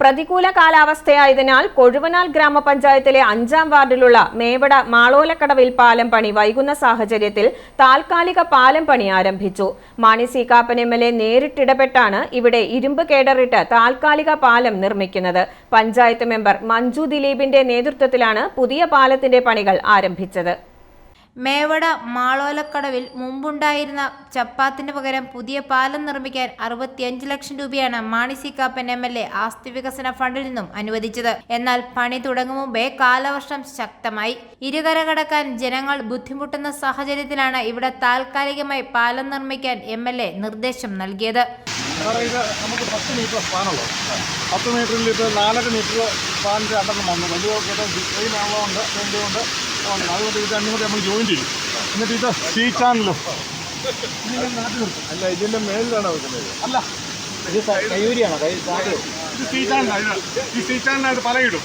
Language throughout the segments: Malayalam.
പ്രതികൂല കാലാവസ്ഥയായതിനാൽ കൊഴുവനാൽ ഗ്രാമപഞ്ചായത്തിലെ അഞ്ചാം വാർഡിലുള്ള മേവട മാളോലക്കടവിൽ പാലം പണി വൈകുന്ന സാഹചര്യത്തിൽ താൽക്കാലിക പാലം പണി ആരംഭിച്ചു. Mani C Kappan M L A നേരിട്ടിടപെട്ടാണ് ഇവിടെ ഇരുമ്പ് കേടറിട്ട് താൽക്കാലിക പാലം നിർമ്മിക്കുന്നത്. പഞ്ചായത്ത് മെമ്പർ മഞ്ജു ദിലീപിന്റെ നേതൃത്വത്തിലാണ് പുതിയ പാലത്തിന്റെ പണികൾ ആരംഭിച്ചത്. മേവട മാളോലക്കടവിൽ മുമ്പുണ്ടായിരുന്ന ചപ്പാത്തിന് പകരം പുതിയ പാലം നിർമ്മിക്കാൻ അറുപത്തിയഞ്ച് ലക്ഷം രൂപയാണ് Mani C Kappan M L A ആസ്തി വികസന ഫണ്ടിൽ നിന്നും അനുവദിച്ചത്. എന്നാൽ പണി തുടങ്ങും മുമ്പേ കാലവർഷം ശക്തമായി. ഇരുകര കടക്കാൻ ജനങ്ങൾ ബുദ്ധിമുട്ടുന്ന സാഹചര്യത്തിലാണ് ഇവിടെ താൽക്കാലികമായി പാലം നിർമ്മിക്കാൻ എം എൽ എ നിർദ്ദേശം നൽകിയത്. പത്ത് മീറ്റർ മീറ്ററിൽ ഇപ്പോൾ നാലര മീറ്റർ വന്നു വലിയ വേണ്ടിയുണ്ട് അതുകൊണ്ട് ഇത് രണ്ടും കൂടി നമ്മൾ ജോയിൻ ചെയ്യും. എന്നിട്ട് ഇത് സീറ്റാണല്ലോ അല്ല ഇതിന്റെ മേലിലാണോ വെക്കുന്നത്? അല്ല. ഇത് കൈവരിയാണോ കൈ ഇത് സീ ചാനലാണ് ഈ സീ ചാനലായിട്ട് പലയിടും.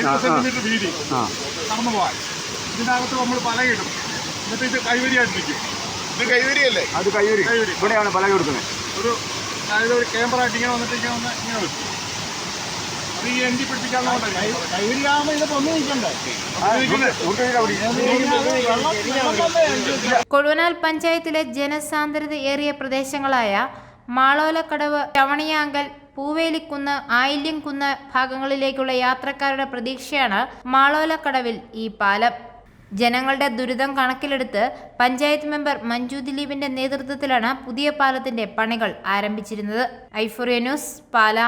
എട്ട് സെന്റിമീറ്റർ വീതി. നടന്നു പോകാൻ ഇതിനകത്ത് നമ്മൾ പലയിടും. എന്നിട്ട് ഇത് കൈവരിയായിട്ടിരിക്കും ഇത് കൈവരിയല്ലേ അത് കൈവരി കൈവരി ഇവിടെയാണ് പല കൊടുക്കുന്നത് ഒരു അതായത് ഒരു ക്യാമറ ആയിട്ട് ഇങ്ങനെ വന്നിട്ട് ഇങ്ങനെ വന്ന് ഇങ്ങനെ വെക്കും ഈ എൻഡി കൊഴുവനാൽ പഞ്ചായത്തിലെ ജനസാന്ദ്രത ഏറിയ പ്രദേശങ്ങളായ മാളോലക്കടവ് ചവണിയാങ്കൽ പൂവേലിക്കുന്ന് ആയില്യംകുന്ന് ഭാഗങ്ങളിലേക്കുള്ള യാത്രക്കാരുടെ പ്രതീക്ഷയാണ് മാളോലക്കടവിൽ ഈ പാലം. ജനങ്ങളുടെ ദുരിതം കണക്കിലെടുത്ത് പഞ്ചായത്ത് മെമ്പർ മഞ്ജു ദിലീപിന്റെ നേതൃത്വത്തിലാണ് പുതിയ പാലത്തിന്റെ പണികൾ ആരംഭിച്ചിരുന്നത്. ഐഫോറിയ ന്യൂസ് പാല.